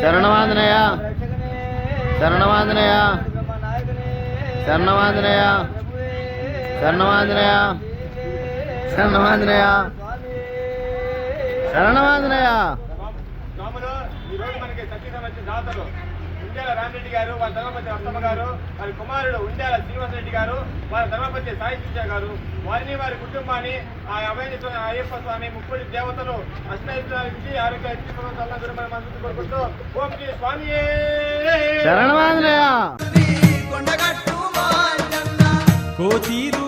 శరణమాంజనేయ శరణమాంజనేయ శరణమాంజనేయ శరణమాంజనేయ శరణమాంజనేయ శరణమాంజనేయ ఉండ్యాల రామరెడ్డి గారు వాళ్ళ ధర్మపతి అత్తమ్మ గారు వారి కుమారుడు ఉండ్యాల శ్రీనివాసరెడ్డి గారు వారి ధర్మపతి సాయి శిక్ష గారు వారిని వారి కుటుంబాన్ని ఆ అభయ స్వామి అయ్యప్ప స్వామి ముప్పటి దేవతలు అష్టైశ్వర్యానికి ఆరోగ్య మనసు కోరుకుంటూ ఓం శ్రీ స్వామి కోతీరు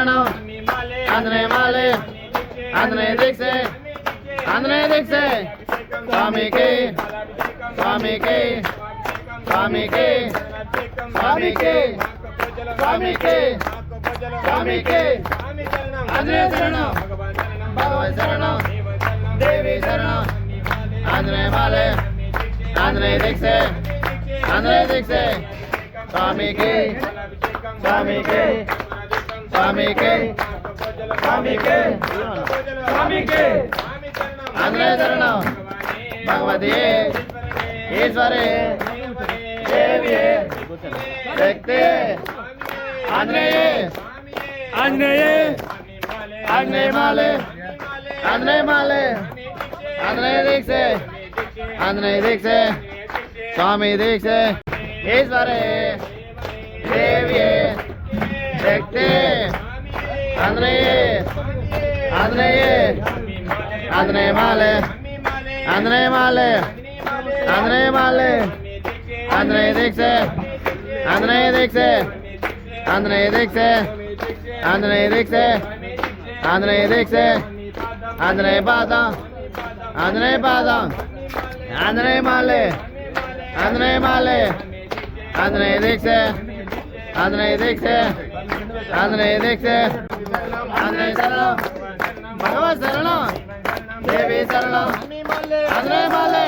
శరణం ఆంజనేయ మాలే ఆంజనేయ దీక్షే ఆంజనేయ దీక్షే స్వామికి స్వామికి స్వామికి స్వామికి స్వామికి స్వామికి ఆంజనేయ శరణం బాబాయ్ శరణం దేవి శరణం ఆంజనేయ మాలే ఆంజనేయ దీక్షే ఆంజనేయ దీక్షే స్వామికి స్వామికి స్వామికి స్వామికి స్వామికి ఆంజనేయ శరణం భగవతి ఈశ్వరి దేవి శక్తి ఆంజనేయ ఆంజనేయ ఆంజనేయ మాలే ఆంజనేయ మాలే ఆంజనేయ దీక్షే ఆంజనేయ దీక్షే స్వామి దీక్షే ఈశ్వరే దేవి శక్తి ఆంజనేయ ఆంజనేయ ఆంజనేయ మాలే ఆంజనేయ మాలే ఆంజనేయ మాలే ఆంజనేయ దీక్షే ఆంజనేయ దీక్షే ఆంజనేయ దీక్షే ఆంజనేయ దీక్షే ఆంజనేయ దీక్షే ఆంజనేయ పాదం ఆంజనేయ పాదం ఆంజనేయ మాలే ఆంజనేయ మాలే ఆంజనేయ దీక్షే ఆంజనేయ దీక్షే ఆంజనేయ దీక్షే ఆంజనేయ శరణం భగవత్ శరణం దేవి శరణం ఆంజనేయ మాలే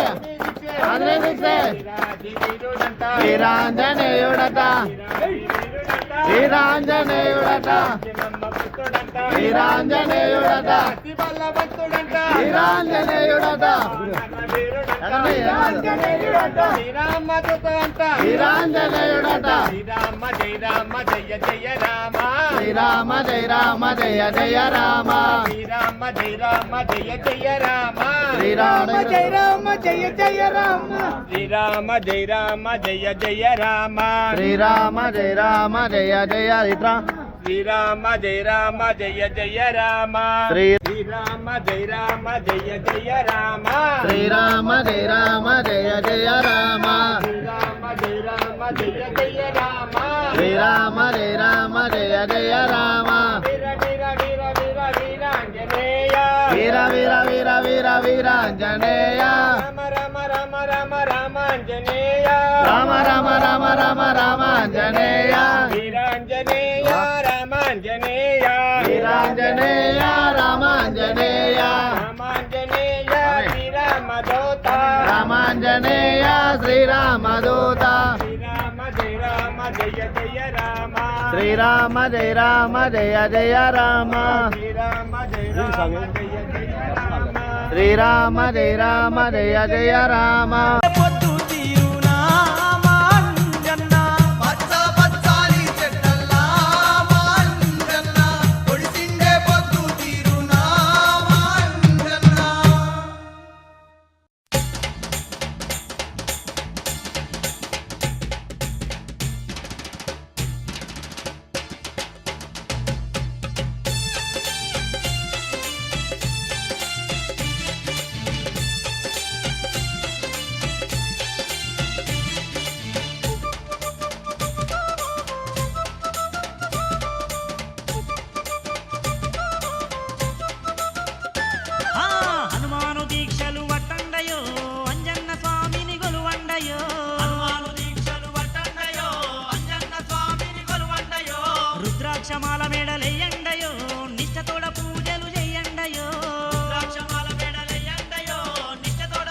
ఆంజనేయ దీక్షే వీరాంజనేయుడట వీరాంజనేయుడట వీరాంజనేయుడట వీరాంజనేయుడట వీరాంజనేయుడట శ్రీరామ జయ రామ జయ జయ రామ. శ్రీరామ జయ రామ జయ జయ రామ. శ్రీరామ జయ రామ జయ జయ రామ శ్రీరామ జయ రామ. జయ జయ రామ శ్రీరామ జయ రామ జయ జయ రామ శ్రీరామ జయ రామ జయ జయ శ్రీరామ జయ రామ జయ జయ రామ శ్రీ శ్రీరామ జయ రామ జయ జయ రామ. శ్రీరామ జయ రామ జయ జయ రామ. శ్రీరామ జయ రామ జయ జయ రామ. శ్రీరామ జయ రామ జయ జయ రామ. వీర వీర వీర వీర వీరాంజనేయ. వీర వీర వీర వీర వీరాంజనేయ. రామ రామ రామ రామ రామాంజనేయ. రామ రామ రామ రామ రామాంజనేయ. వీరాంజనేయ రామాంజనేయ. వీరాంజనేయ. ఆంజనేయ శ్రీరామదూత శ్రీరామ జయ రామ జయ జయ రామ. శ్రీరామ జయ రామ జయ జయ రామ. రుద్రాక్షమాల మెడలెయ్యండయో నిష్టతోడ పూజలు మెడలెయ్యండయో నిష్టతోడ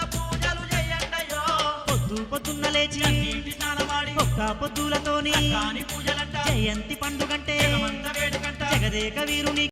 పొద్దు పొద్దున్న లేచి ఒక్క పొద్దులతోని పూజలంట. జయంతి పండుగంటే జగదేక వీరుని